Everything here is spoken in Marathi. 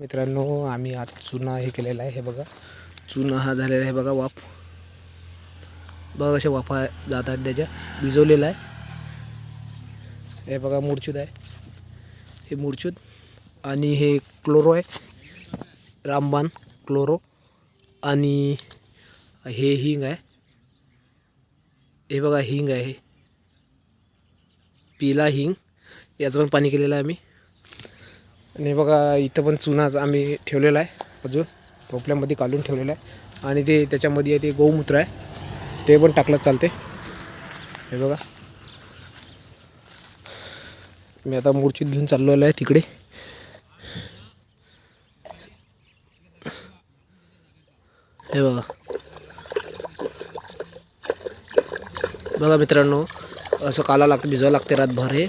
मित्रांनो आम्ही आज चुना हे केलेला आहे हे बघा. चुना हा झालेला आहे बघा वाफ. बघा कशा वाफा जात आहेत त्याच्या. भिजवलेला आहे. हे बघा मूर्छूत आहे. हे मूर्छूत आणि हे क्लोरो आहे. रामबाण क्लोरो आणि हे हिंग आहे. हे बघा हिंग आहे. पिला हिंग. याचं पण पाणी केलेलं आहे आम्ही. आणि बघा इथं पण चुनाच आम्ही ठेवलेला आहे. अजून टोपल्यामध्ये काढून ठेवलेला आहे. आणि ते त्याच्यामध्ये ते गोमूत्र आहे. ते पण टाकलं चालते हे बघा. मी आता मूर्छित घेऊन चाललेलो आहे तिकडे. हे बघा. बघा मित्रांनो असं काला लागतं भिजावं लागते रातभर हे.